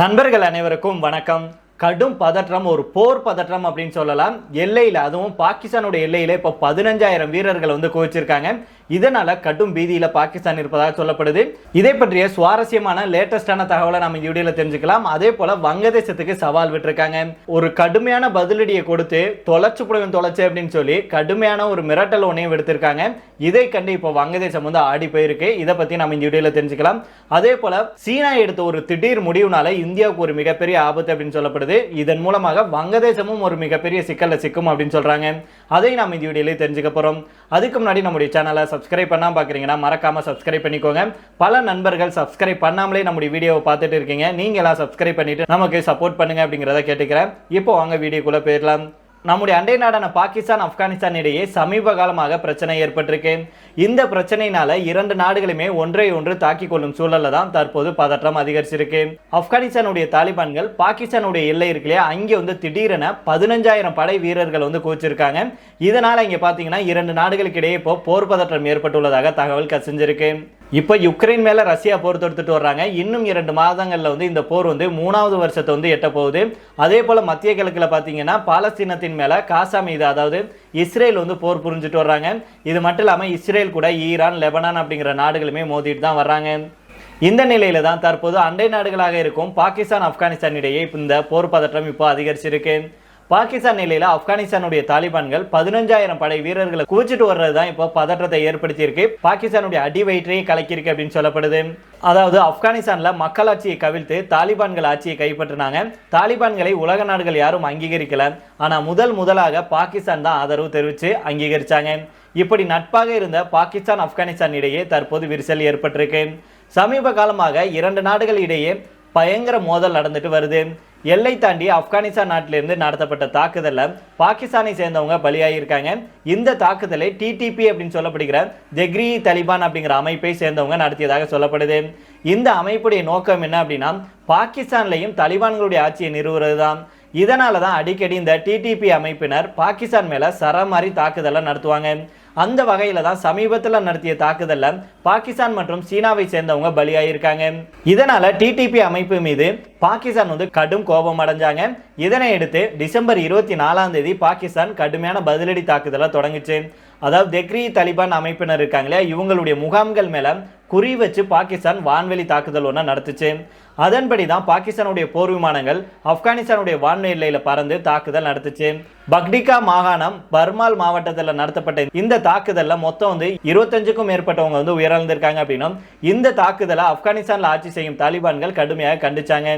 நண்பர்கள் அனைவருக்கும் வணக்கம். கடும் பதற்றம் ஒரு போர் பதற்றம் அப்படின்னு சொல்லலாம். எல்லையில் அதுவும் பாகிஸ்தானோட எல்லையில் இப்போ பதினஞ்சாயிரம் வீரர்கள் வந்து குவிச்சிருக்காங்க. இதனால கடும் பீதியில பாகிஸ்தான் இருப்பதாக சொல்லப்படுது. இதை பற்றிய சுவாரஸ்யமான லேட்டஸ்டான தகவலை நம்ம இந்த வீடியோல தெரிஞ்சுக்கலாம். அதே போல வங்கதேசத்துக்கு சவால் விட்டுருக்காங்க. ஒரு கடுமையான பதிலடியை கொடுத்து தொலைச்சு புடவன் தொலைச்சு அப்படின்னு சொல்லி கடுமையான ஒரு மிரட்டல் ஒன்றையும் எடுத்திருக்காங்க இதை கண்டு இப்போ வங்கதேசம் வந்து ஆடி போயிருக்கு. இதை பத்தி நம்ம இந்த வீடியோல தெரிஞ்சுக்கலாம். அதே போல சீனா எடுத்த ஒரு திடீர் முடிவுனால இந்தியாவுக்கு ஒரு மிகப்பெரிய ஆபத்து அப்படின்னு சொல்லப்படுது. இதன் மூலமாக வங்கதேசமும் ஒரு மிகப்பெரிய சிக்கல்ல சிக்கும் அப்படின்னு சொல்றாங்க. அதை நாம் இந்த வீடியோல தெரிஞ்சுக்க போறோம். அதுக்கு முன்னாடி நம்முடைய சேனலை சப்ஸ்கிரைப் பண்ணாம பார்க்குறீங்கன்னா மறக்காம சப்ஸ்கிரைப் பண்ணிக்கோங்க. பல நண்பர்கள் சப்ஸ்கிரைப் பண்ணாமலே நம்முடைய வீடியோவை பார்த்துட்டு இருக்கீங்க. நீங்க எல்லாம் சப்ஸ்கிரைப் பண்ணிட்டு நமக்கு சப்போர்ட் பண்ணுங்க அப்படிங்கிறத கேட்டுக்கிறேன். இப்போ வாங்க வீடியோக்குள்ளே போயிடலாம். நம்முடைய அண்டை நாடான பாகிஸ்தான் ஆப்கானிஸ்தான் இடையே சமீப காலமாக பிரச்சனை ஏற்பட்டிருக்கு. இந்த பிரச்சனையினால இரண்டு நாடுகளுமே ஒன்றை ஒன்று தாக்கிக் கொள்ளும் சூழல்ல தான் தற்போது பதற்றம் அதிகரிச்சிருக்கு. ஆப்கானிஸ்தானுடைய தாலிபான்கள் பாகிஸ்தானுடைய எல்லை இருக்குல்லையா அங்கே வந்து திடீரென பதினஞ்சாயிரம் படை வீரர்கள் வந்து குவிச்சிருக்காங்க. இதனால இங்க பாத்தீங்கன்னா இரண்டு நாடுகளுக்கு இடையே இப்போ போர் பதற்றம் ஏற்பட்டுள்ளதாக தகவல் கசிஞ்சிருக்கு. இப்போ யுக்ரைன் மேலே ரஷ்யா போர் தொடுத்துட்டு வர்றாங்க. இன்னும் இரண்டு மாதங்களில் வந்து இந்த போர் வந்து மூணாவது வருஷத்தை வந்து எட்ட போகுது. அதே போல் மத்திய கிழக்கில் பார்த்தீங்கன்னா பாலஸ்தீனத்தின் மேலே காசா மீது அதாவது இஸ்ரேல் வந்து போர் புரிஞ்சுட்டு வர்றாங்க. இது மட்டும் இல்லாமல் இஸ்ரேல் கூட ஈரான் லெபனான் அப்படிங்கிற நாடுகளுமே மோதிட்டு தான் வர்றாங்க. இந்த நிலையில தான் தற்போது அண்டை நாடுகளாக இருக்கும் பாகிஸ்தான் ஆப்கானிஸ்தான் இடையே இந்த போர் பதற்றம் இப்போ அதிகரிச்சிருக்கு. பாகிஸ்தான் நிலையில் ஆப்கானிஸ்தானுடைய தாலிபான்கள் பதினஞ்சாயிரம் படை வீரர்களை குவிச்சிட்டு வர்றது தான் இப்போ பதற்றத்தை ஏற்படுத்தியிருக்கு. பாகிஸ்தானுடைய அடி வயிற்றையே கலக்கியிருக்கு அப்படின்னு சொல்லப்படுது. அதாவது ஆப்கானிஸ்தான்ல மக்களாட்சியை கவிழ்த்து தாலிபான்கள் ஆட்சியை கைப்பற்றினாங்க. தாலிபான்களை உலக நாடுகள் யாரும் அங்கீகரிக்கல. ஆனால் முதல் முதலாக பாகிஸ்தான் தான் ஆதரவு தெரிவித்து அங்கீகரிச்சாங்க. இப்படி நட்பாக இருந்த பாகிஸ்தான் ஆப்கானிஸ்தான் இடையே தற்போது விரிசல் ஏற்பட்டிருக்கு. சமீப காலமாக இரண்டு நாடுகள் இடையே பயங்கர மோதல் நடந்துட்டு வருது. எல்லை தாண்டி ஆப்கானிஸ்தான் நாட்டிலிருந்து நடத்தப்பட்ட தாக்குதலில் பாகிஸ்தானை சேர்ந்தவங்க பலியாகியிருக்காங்க இந்த தாக்குதலை டிடிபி அப்படின்னு சொல்லப்படுகிற ஜெக்ரி தலிபான் அப்படிங்கிற அமைப்பை சேர்ந்தவங்க நடத்தியதாக சொல்லப்படுது. இந்த அமைப்புடைய நோக்கம் என்ன அப்படின்னா பாகிஸ்தான்லையும் தலிபான்களுடைய ஆட்சியை நிறுவுறது தான் இதனால தான் அடிக்கடி இந்த டிடிபி அமைப்பினர் பாகிஸ்தான் மேலே சரமாரி தாக்குதலை நடத்துவாங்க. அந்த வகையில தான் சமீபத்தில் நடத்திய தாக்குதலில் பாகிஸ்தான் மற்றும் சீனாவை சேர்ந்தவங்க பலியாயிருக்காங்க. இதனால டிடிபி அமைப்பு மீது பாகிஸ்தான் வந்து கடும் கோபம் அடைஞ்சாங்க. இதனை அடுத்து டிசம்பர் இருபத்தி நாலாம் தேதி பாகிஸ்தான் கடுமையான பதிலடி தாக்குதலை தொடங்குச்சு. அதாவது தெக்ரி தலிபான் அமைப்பினர் இருக்காங்களே இவங்களுடைய முகாம்கள் மேலே குறி வச்சு பாகிஸ்தான் வான்வெளி தாக்குதல் ஒன்று நடத்துச்சு. அதன்படி தான் பாகிஸ்தானுடைய போர் விமானங்கள் ஆப்கானிஸ்தானுடைய வான்வெளி எல்லையில் பறந்து தாக்குதல் நடத்துச்சு. பக்டிகா மாகாணம் பர்மால் மாவட்டத்தில் நடத்தப்பட்ட இந்த தாக்குதலில் மொத்தம் வந்து இருபத்தஞ்சுக்கும் மேற்பட்டவங்க வந்து உயிரிழந்திருக்காங்க அப்படின்னும் இந்த தாக்குதலை ஆப்கானிஸ்தானில் ஆட்சி செய்யும் தாலிபான்கள் கடுமையாக கண்டிச்சாங்க.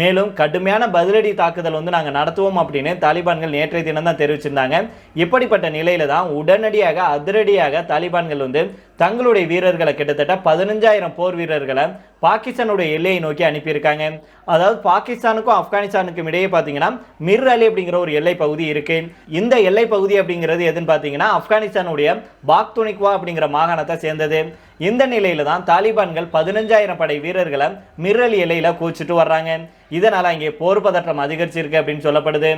மேலும் கடுமையான பதிலடி தாக்குதல் வந்து நாங்கள் நடத்துவோம் அப்படின்னு தாலிபான்கள் நேற்றைய தினம் தான் தெரிவிச்சிருந்தாங்க. இப்படிப்பட்ட நிலையில தான் உடனடியாக அதிரடியாக தாலிபான்கள் வந்து தங்களுடைய வீரர்களை கிட்டத்தட்ட பதினஞ்சாயிரம் போர் வீரர்களை பாகிஸ்தானுடைய எல்லையை நோக்கி அனுப்பியிருக்காங்க. அதாவது பாகிஸ்தானுக்கும் ஆப்கானிஸ்தானுக்கும் இடையே பார்த்தீங்கன்னா மிர் அலி அப்படிங்கிற ஒரு எல்லை பகுதி இருக்கு. இந்த எல்லை பகுதி அப்படிங்கிறது எதுன்னு பார்த்தீங்கன்னா ஆப்கானிஸ்தானுடைய பாக்துனிக்வா அப்படிங்கிற மாகாணத்தை சேர்ந்தது. இந்த நிலையில தான் தாலிபான்கள் பதினஞ்சாயிரம் படை வீரர்களை மிர் அலி எல்லையில கூச்சிட்டு வர்றாங்க. இதனால அங்கே போர் பதற்றம் அதிகரிச்சிருக்கு அப்படின்னு சொல்லப்படுது.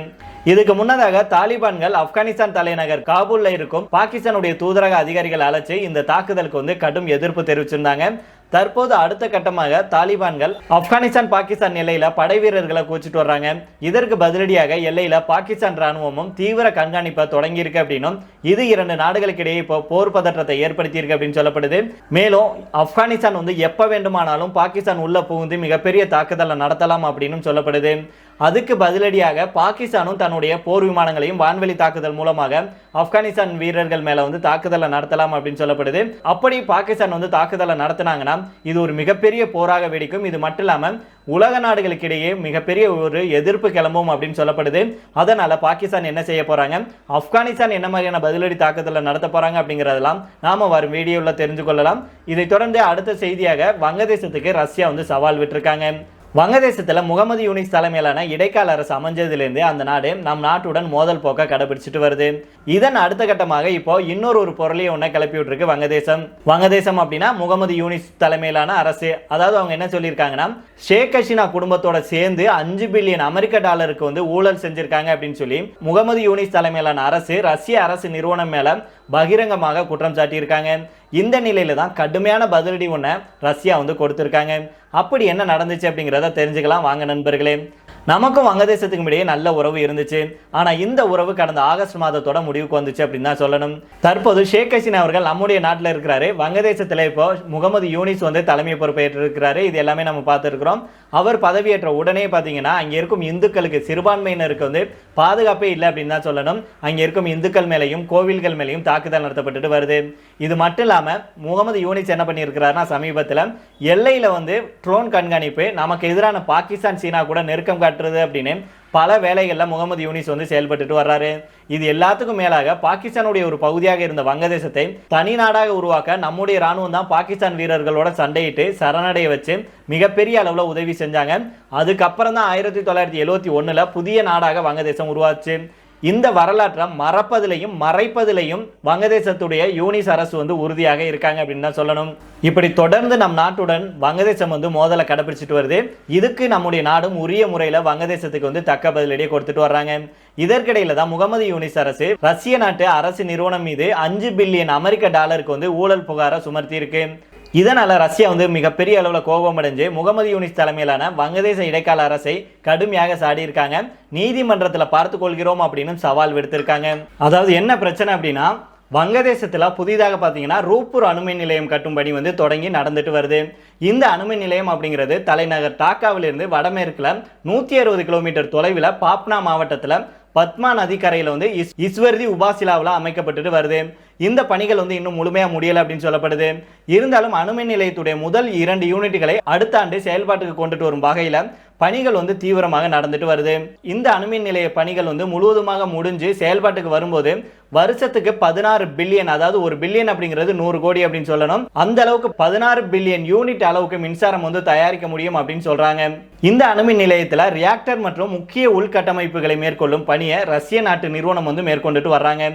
இதுக்கு முன்னதாக தாலிபான்கள் ஆப்கானிஸ்தான் தலைநகர் காபூல்ல இருக்கும் பாகிஸ்தானுடைய தூதரக அதிகாரிகள் அழைச்சு இந்த தாக்குதலுக்கு வந்து கடும் எதிர்ப்பு தெரிவிச்சிருந்தாங்க. தற்போது அடுத்த கட்டமாக தாலிபான்கள் ஆப்கானிஸ்தான் பாகிஸ்தான் எல்லையில படை வீரர்களை கூச்சிட்டு வர்றாங்க. இதற்கு பதிலடியாக எல்லையில பாகிஸ்தான் ராணுவமும் தீவிர கண்காணிப்பை தொடங்கி இருக்கு அப்படின்னும் இது இரண்டு நாடுகளுக்கு இடையே இப்போ போர் பதற்றத்தை ஏற்படுத்தி இருக்கு அப்படின்னு சொல்லப்படுது. மேலும் ஆப்கானிஸ்தான் வந்து எப்ப வேண்டுமானாலும் பாகிஸ்தான் உள்ள புகுந்து மிகப்பெரிய தாக்குதலை நடத்தலாம் அப்படின்னு சொல்லப்படுது. அதுக்கு பதிலடியாக பாகிஸ்தானும் தன்னுடைய போர் விமானங்களையும் வான்வெளி தாக்குதல் மூலமாக ஆப்கானிஸ்தான் வீரர்கள் மேல வந்து தாக்குதலை நடத்தலாம் அப்படின்னு சொல்லப்படுது. அப்படி பாகிஸ்தான் வந்து தாக்குதலை நடத்தினாங்கன்னா இது ஒரு மிகப்பெரிய போராக வெடிக்கும். இது மட்டும் இல்லாம உலக நாடுகளுக்கிடையே மிகப்பெரிய ஒரு எதிர்ப்பு கிளம்பும் அப்படின்னு சொல்லப்படுது. அதனால பாகிஸ்தான் என்ன செய்ய போறாங்க? ஆப்கானிஸ்தான் என்ன மாதிரியான பதிலடி தாக்குதலை நடத்த போறாங்க அப்படிங்கறதெல்லாம் நாம வரும் வீடியோல தெரிஞ்சு கொள்ளலாம். இதை தொடர்ந்து அடுத்த செய்தியாக வங்கதேசத்துக்கு ரஷ்யா வந்து சவால் விட்டுருக்காங்க. வங்கதேசத்தில் முகமது யூனிஸ் தலைமையிலான இடைக்கால அரசு அமைஞ்சதிலிருந்து அந்த நாடு நம் நாட்டுடன் மோதல் போக்க கடைபிடிச்சிட்டு வருது. இதன் அடுத்த கட்டமாக இப்போ இன்னொரு ஒரு பொருளையும் ஒன்றை கிளப்பி விட்டுருக்கு வங்கதேசம். வங்கதேசம் அப்படின்னா முகமது யூனிஸ் தலைமையிலான அரசு. அதாவது அவங்க என்ன சொல்லியிருக்காங்கன்னா ஷேக் ஹசீனா குடும்பத்தோட சேர்ந்து அஞ்சு பில்லியன் அமெரிக்க டாலருக்கு வந்து ஊழல் செஞ்சிருக்காங்க அப்படின்னு சொல்லி முகமது யூனிஸ் தலைமையிலான அரசு ரஷ்ய அரசு நிறுவனம் மேல பகிரங்கமாக குற்றம் சாட்டியிருக்காங்க. இந்த நிலையில தான் கடுமையான பதிலடி ஒன்றை ரஷ்யா வந்து கொடுத்திருக்காங்க. அப்படி என்ன நடந்துச்சு அப்படிங்கிறத தெரிஞ்சுக்கலாம். வாங்க நண்பர்களே. நமக்கும் வங்கதேசத்துக்கும் இடையே நல்ல உறவு இருந்துச்சு. ஆனா இந்த உறவு கடந்த ஆகஸ்ட் மாதத்தோட முடிவுக்கு வந்துச்சு அப்படின்னு தான் சொல்லணும். தற்போது ஷேக் ஹசீனா அவர்கள் நம்முடைய நாட்டில் இருக்கிறாரு. வங்கதேசத்தில் இப்போ முகமது யூனிஸ் வந்து தலைமை பொறுப்பேற்று இருக்கிறாரு இது எல்லாமே நம்ம பார்த்துருக்குறோம். அவர் பதவியேற்ற உடனே பார்த்தீங்கன்னா அங்கே இருக்கும் இந்துக்களுக்கு சிறுபான்மையினருக்கு வந்து பாதுகாப்பே இல்லை அப்படின்னு தான் சொல்லணும். அங்கே இருக்கும் இந்துக்கள் மேலேயும் கோவில்கள் மேலேயும் தாக்குதல் நடத்தப்பட்டுட்டு வருது. இது மட்டும் இல்லாமல் முகமது யூனிஸ் என்ன பண்ணியிருக்கிறாருன்னா சமீபத்தில் எல்லையில் வந்து ட்ரோன் கண்காணிப்பு நமக்கு எதிரான பாகிஸ்தான் சீனா கூட நெருக்கம் காட்டுறது அப்படின்னு பல வேலைகளில் முகமது யூனிஸ் வந்து செயல்பட்டுட்டு வர்றாரு. இது எல்லாத்துக்கும் மேலாக பாகிஸ்தானுடைய ஒரு பகுதியாக இருந்த வங்கதேசத்தை தனி நாடாக உருவாக்க நம்முடைய ராணுவம் தான் பாகிஸ்தான் வீரர்களோட சண்டையிட்டு சரணடைய வச்சு மிகப்பெரிய அளவில் உதவி செஞ்சாங்க. அதுக்கப்புறம் தான் ஆயிரத்தி தொள்ளாயிரத்தி எழுபத்தி ஒன்றில் புதிய நாடாக வங்கதேசம் உருவாச்சு. இந்த வரலாற்றை மறப்பதிலையும் மறைப்பதிலையும் வங்கதேசத்துடைய யூனிஸ் அரசு வந்து உறுதியாக இருக்காங்க அப்படின்னு தான் சொல்லணும். இப்படி தொடர்ந்து நம் நாட்டுடன் வங்கதேசம் வந்து மோதலை கடைபிடிச்சிட்டு வருது. இதுக்கு நம்முடைய நாடும் உரிய முறையில் வங்கதேசத்துக்கு வந்து தக்க பதிலடியை கொடுத்துட்டு வர்றாங்க. இதற்கிடையில தான் முகமது யூனிஸ் அரசு ரஷ்ய நாட்டு அரசு நிறுவனம் மீது அஞ்சு பில்லியன் அமெரிக்க டாலருக்கு வந்து ஊழல் புகாரை சுமர்த்தி இருக்கு இதனால் ரஷ்யா வந்து மிகப்பெரிய அளவில் கோபமடைஞ்சு முகமது யூனிஸ் தலைமையிலான வங்கதேச இடைக்கால அரசை கடுமையாக சாடியிருக்காங்க. நீதிமன்றத்தில் பார்த்து கொள்கிறோம் அப்படின்னு சவால் விடுத்திருக்காங்க. அதாவது என்ன பிரச்சனை அப்படின்னா வங்கதேசத்தில் புதிதாக பார்த்தீங்கன்னா ரூப்பூர் அணுமின் நிலையம் கட்டும்படி வந்து தொடங்கி நடந்துட்டு வருது. இந்த அணுமின் நிலையம் அப்படிங்கிறது தலைநகர் டாக்காவிலிருந்து வடமேற்கில் நூற்றி அறுபது கிலோமீட்டர் தொலைவில் பாப்னா மாவட்டத்தில் பத்மா நதிக்கரையில் வந்து இஸ் இஸ்வர்தி உபாசிலாவில் அமைக்கப்பட்டுட்டு வருது. இந்த பணிகள் வந்து இன்னும் முழுமையாக முடியலை அப்படின்னு சொல்லப்படுது. இருந்தாலும் அணுமின் நிலையத்துடைய முதல் இரண்டு யூனிட்டுகளை அடுத்த ஆண்டு செயல்பாட்டுக்கு கொண்டுட்டு வரும் வகையில் பணிகள் வந்து தீவிரமாக நடந்துட்டு வருது. இந்த அணுமின் நிலைய பணிகள் வந்து முழுவதுமாக முடிஞ்சு செயல்பாட்டுக்கு வரும்போது வருஷத்துக்கு பதினாறு பில்லியன் அதாவது ஒரு பில்லியன் அப்படிங்கிறது நூறு கோடி அப்படின்னு சொல்லணும். அந்த அளவுக்கு பதினாறு பில்லியன் யூனிட் அளவுக்கு மின்சாரம் வந்து தயாரிக்க முடியும் அப்படின்னு சொல்றாங்க. இந்த அணுமின் நிலையத்தில் ரியாக்டர் மற்றும் முக்கிய உள்கட்டமைப்புகளை மேற்கொள்ளும் பணியை ரஷ்ய நாட்டு நிறுவனம் வந்து மேற்கொண்டுட்டு வர்றாங்க.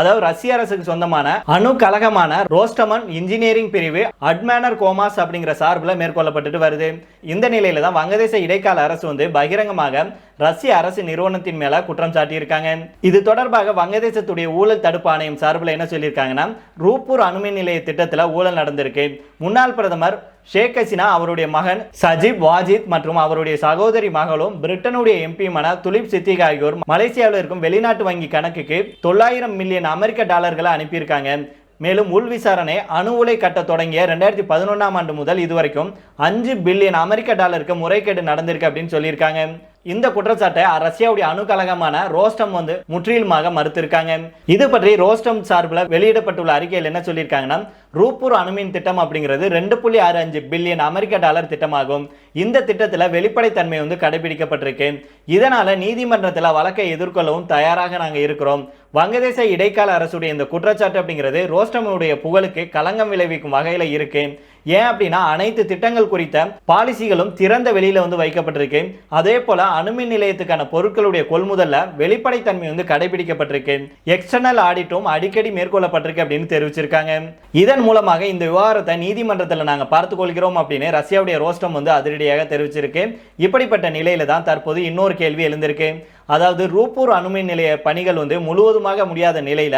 அதாவது ரஷ்ய அரசுக்கு சொந்தமான அணு கழகமான ரோஸ்டமன் இன்ஜினியரிங் பிரிவு அட்மேனர் கோமாஸ் அப்படிங்கிற சார்பில் மேற்கொள்ளப்பட்டுட்டு வருது. இந்த நிலையில தான் வங்கதேச இடைக்கால அரசு வந்து பகிரங்கமாக ரஷ்ய அரசு நிறுவனத்தின் மேல குற்றம் சாட்டியிருக்காங்க. இது தொடர்பாக வங்கதேசத்துடைய ஊழல் தடுப்பு ஆணையம் சார்பில் என்ன சொல்லியிருக்காங்கன்னா ரூப்பூர் அணுமின் நிலைய திட்டத்தில் ஊழல் நடந்திருக்கு. முன்னாள் பிரதமர் ஷேக் ஹசினா அவருடைய மகன் சஜிப் வாஜித் மற்றும் அவருடைய சகோதரி மகளும் பிரிட்டனுடைய எம்பியுமான துலிப் சித்திக் ஆகியோர் மலேசியாவில் இருக்கும் வெளிநாட்டு வங்கி கணக்குக்கு தொள்ளாயிரம் மில்லியன் அமெரிக்க டாலர்களை அனுப்பியிருக்காங்க. மேலும் உள் விசாரணை அணு உலை கட்ட தொடங்கிய ரெண்டாயிரத்தி பதினொன்றாம் ஆண்டு முதல் இதுவரைக்கும் அஞ்சு பில்லியன் அமெரிக்க டாலருக்கு முறைகேடு நடந்திருக்கு அப்படின்னு சொல்லியிருக்காங்க. இந்த குற்றச்சாட்டை ரஷ்யாவுடைய அணுக்கழகமான ரோஸ்டம் வந்து முற்றிலுமாக மறுத்திருக்காங்க. இது பற்றி ரோஸ்டம் சார்பில் வெளியிடப்பட்டுள்ள அறிக்கையில் என்ன சொல்லியிருக்காங்கன்னா ரூப்பூர் அணுமின் திட்டம் அப்படிங்கிறது ரெண்டு புள்ளி ஆறு அஞ்சு பில்லியன் அமெரிக்க டாலர் திட்டமாகும். இந்த திட்டத்தில் வெளிப்படைத்தன்மை வந்து கடைபிடிக்கப்பட்டிருக்கு. இதனால நீதிமன்றத்தில் வழக்கை எதிர்கொள்ளவும் தயாராக நாங்கள் இருக்கிறோம். வங்கதேச இடைக்கால அரசுடைய இந்த குற்றச்சாட்டு அப்படிங்கிறது ரோஸ்டமுடைய புகழுக்கு களங்கம் விளைவிக்கும் வகையில் இருக்கு. ஏன் அப்படின்னா அனைத்து திட்டங்கள் குறித்த பாலிசிகளும் திறந்த வெளியில் வந்து வைக்கப்பட்டிருக்கு. அதே போல அணுமின் நிலையத்துக்கான பொருட்களுடைய கொள்முதல்ல வெளிப்படைத்தன்மை வந்து கடைபிடிக்கப்பட்டிருக்கு. எக்ஸ்டர்னல் ஆடிட்டும் அடிக்கடி மேற்கொள்ளப்பட்டிருக்கு அப்படின்னு தெரிவிச்சிருக்காங்க. இதன் மூலமாக இந்த விவகாரத்தை நீதிமன்றத்தில் நாங்கள் பார்த்து கொள்கிறோம் அப்படின்னு ரஷ்யாவுடைய ரோஸ்டம் வந்து அதிரடியாக தெரிவிச்சிருக்கு. இப்படிப்பட்ட நிலையில தான் தற்போது இன்னொரு கேள்வி எழுந்திருக்கு. அதாவது ரூப்பூர் அணுமின் நிலைய பணிகள் வந்து முழுவதுமாக முடியாத நிலையில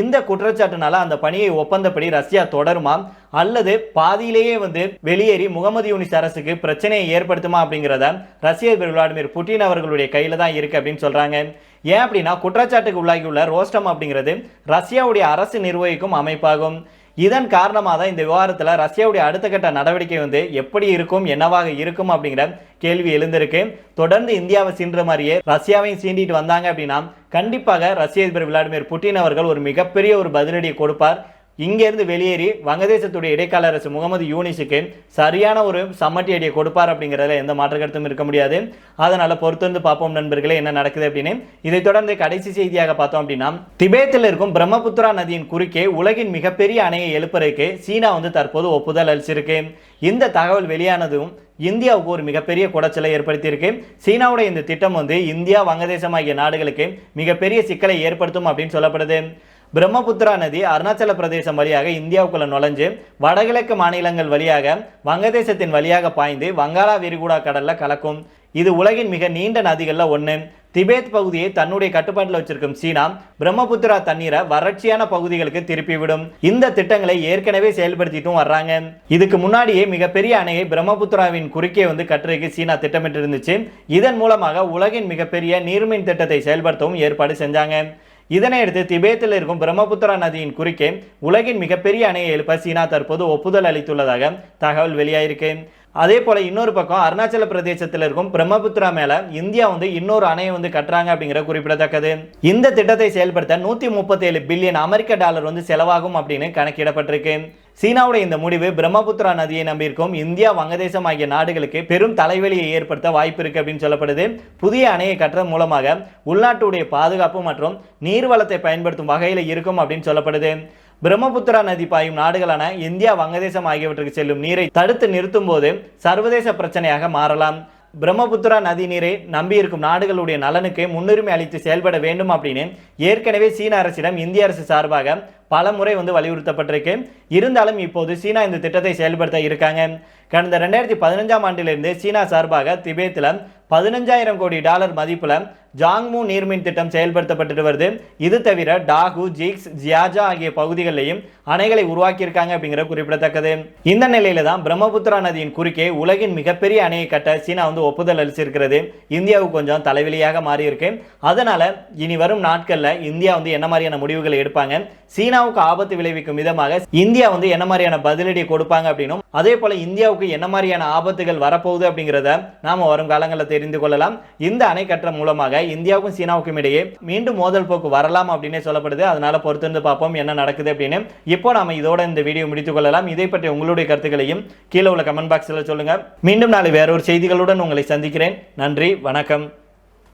இந்த குற்றச்சாட்டுனால அந்த பணியை ஒப்பந்தப்படி ரஷ்யா தொடருமா? அல்லது பாதியிலேயே வந்து வெளியேறி முகமது யூனிஸ் அரசுக்கு பிரச்சனையை ஏற்படுத்துமா அப்படிங்கிறத ரஷ்ய அதிபர் விளாடிமிர் புட்டின் அவர்களுடைய கையில தான் இருக்கு அப்படின்னு சொல்றாங்க. ஏன் அப்படின்னா குற்றச்சாட்டுக்கு உள்ளாகியுள்ள ரோஸ்டம் அப்படிங்கிறது ரஷ்யாவுடைய அரசு நிர்வகிக்கும் அமைப்பாகும். இதன் காரணமாக தான் இந்த விவகாரத்தில் ரஷ்யாவுடைய அடுத்த கட்ட நடவடிக்கை வந்து எப்படி இருக்கும் என்னவாக இருக்கும் அப்படிங்கிற கேள்வி எழுந்திருக்கு. தொடர்ந்து இந்தியாவை சீன்ற மாதிரியே ரஷ்யாவையும் சீண்டிட்டு வந்தாங்க அப்படின்னா கண்டிப்பாக ரஷ்ய அதிபர் விளாடிமிர் புட்டின் அவர்கள் ஒரு மிகப்பெரிய ஒரு பதிலடியை கொடுப்பார். இங்கேருந்து வெளியேறி வங்கதேசத்துடைய இடைக்கால அரசு முகமது யூனிஸுக்கு சரியான ஒரு சம்மட்டி அடியை கொடுப்பார் அப்படிங்கிறதுல எந்த மாற்று கருத்தும் இருக்க முடியாது. அதனால் பொறுத்திருந்து பார்ப்போம் நண்பர்களே என்ன நடக்குது அப்படின்னு. இதை தொடர்ந்து கடைசி செய்தியாக பார்த்தோம் அப்படின்னா திபேத்தில் இருக்கும் பிரம்மபுத்திரா நதியின் குறுக்கே உலகின் மிகப்பெரிய அணையை எழுப்புறதுக்கு சீனா வந்து தற்போது ஒப்புதல் அளிச்சிருக்கு. இந்த தகவல் வெளியானதும் இந்தியாவுக்கு ஒரு மிகப்பெரிய குடைச்சலை ஏற்படுத்தியிருக்கு. சீனாவுடைய இந்த திட்டம் வந்து இந்தியா வங்கதேசம் ஆகிய நாடுகளுக்கு மிகப்பெரிய சிக்கலை ஏற்படுத்தும் அப்படின்னு சொல்லப்படுது. பிரம்மபுத்திரா நதி அருணாச்சல பிரதேசம் வழியாக இந்தியாவுக்குள்ள நுழைஞ்சு வடகிழக்கு மாநிலங்கள் வழியாக வங்கதேசத்தின் வழியாக பாய்ந்து வங்காளா விரிகுடா கடல்ல கலக்கும். இது உலகின் மிக நீண்ட நதிகளில் ஒன்று திபேத் பகுதியை தன்னுடைய கட்டுப்பாட்டில் வச்சிருக்கும் சீனா பிரம்மபுத்திரா தண்ணீரை வறட்சியான பகுதிகளுக்கு திருப்பிவிடும். இந்த திட்டங்களை ஏற்கனவே செயல்படுத்திட்டும் வர்றாங்க. இதுக்கு முன்னாடியே மிகப்பெரிய அணையை பிரம்மபுத்திராவின் குறுக்கே வந்து கட்டுரைக்கு சீனா திட்டமிட்டு இருந்துச்சு இதன் மூலமாக உலகின் மிகப்பெரிய நீர்மின் திட்டத்தை செயல்படுத்தவும் ஏற்பாடு செஞ்சாங்க. இதனையடுத்து திபேத்தில் இருக்கும் பிரம்மபுத்திரா நதியின் குறுக்கே உலகின் மிகப்பெரிய அணையை எழுப்ப சீனா தற்போது ஒப்புதல் அளித்துள்ளதாக தகவல் வெளியாயிருக்கு. அதே போல் இன்னொரு பக்கம் அருணாச்சல பிரதேசத்தில் இருக்கும் பிரம்மபுத்திரா மேலே இந்தியா வந்து இன்னொரு அணையை வந்து கட்டுறாங்க அப்படிங்கிற குறிப்பிடத்தக்கது. இந்த திட்டத்தை செயல்படுத்த நூற்றி முப்பத்தேழு பில்லியன் அமெரிக்க டாலர் வந்து செலவாகும் அப்படின்னு கணக்கிடப்பட்டிருக்கு. சீனாவுடைய இந்த முடிவு பிரம்மபுத்திரா நதியை நம்பியிருக்கும் இந்தியா வங்கதேசம் ஆகிய நாடுகளுக்கு பெரும் தலைவலியை ஏற்படுத்த வாய்ப்பு இருக்கு அப்படின்னு சொல்லப்படுது. புதிய அணையை கட்டுறது மூலமாக உள்நாட்டுடைய பாதுகாப்பு மற்றும் நீர்வளத்தை பயன்படுத்தும் வகையில் இருக்கும் அப்படின்னு சொல்லப்படுது. பிரம்மபுத்திரா நதி பாயும் நாடுகளான இந்தியா வங்கதேசம் ஆகியவற்றுக்கு செல்லும் நீரை தடுத்து நிறுத்தும் போது சர்வதேச பிரச்சனையாக மாறலாம். பிரம்மபுத்திரா நதி நீரை நம்பியிருக்கும் நாடுகளுடைய நலனுக்கு முன்னுரிமை அளித்து செயல்பட வேண்டும் அப்படின்னு ஏற்கனவே சீன அரசிடம் இந்திய அரசு சார்பாக பல முறை வந்து வலியுறுத்தப்பட்டிருக்கு. இருந்தாலும் இப்போது சீனா இந்த திட்டத்தை செயல்படுத்த இருக்காங்க. கடந்த ரெண்டாயிரத்தி பதினஞ்சாம் ஆண்டிலிருந்து சீனா சார்பாக திபேத்தில் பதினஞ்சாயிரம் கோடி டாலர் மதிப்பில் ஜாங்மு நீர்மின் திட்டம் செயல்படுத்தப்பட்டு வருது. இது தவிர டாகு ஜிக்ஸ் ஜியாஜா ஆகிய பகுதிகளிலையும் அணைகளை உருவாக்கியிருக்காங்க அப்படிங்கிற குறிப்பிடத்தக்கது. இந்த நிலையில தான் பிரம்மபுத்திரா நதியின் குறுக்கே உலகின் மிகப்பெரிய அணையை கட்ட சீனா வந்து ஒப்புதல் அளிச்சிருக்கிறது. இந்தியாவுக்கு கொஞ்சம் தலைவலியாக மாறியிருக்கு. அதனால இனி வரும் நாட்களில் இந்தியா வந்து என்ன மாதிரியான முடிவுகளை எடுப்பாங்க? சீனா சீனாவுக்கு ஆபத்து விளைவிக்கும் விதமாக இந்தியா வந்து என்ன மாதிரியான பதிலடி கொடுப்பாங்க அப்படின்னும் அதே போல இந்தியாவுக்கு என்ன மாதிரியான ஆபத்துகள் வரப்போகுது அப்படிங்கிறத நாம வரும் காலங்களில் தெரிந்து கொள்ளலாம். இந்த அணை கட்டுற மூலமாக இந்தியாவுக்கும் சீனாவுக்கும் இடையே மீண்டும் மோதல் போக்கு வரலாம் அப்படின்னே சொல்லப்படுது. அதனால பொறுத்திருந்து பார்ப்போம் என்ன நடக்குது அப்படின்னு. இப்போ நாம இதோட இந்த வீடியோ முடித்துக் கொள்ளலாம். இதை பற்றி உங்களுடைய கருத்துக்களையும் கீழே உள்ள கமெண்ட் பாக்ஸில் சொல்லுங்க. மீண்டும் நாளை வேறொரு செய்திகளுடன் உங்களை சந்திக்கிறேன். நன்றி வணக்கம்.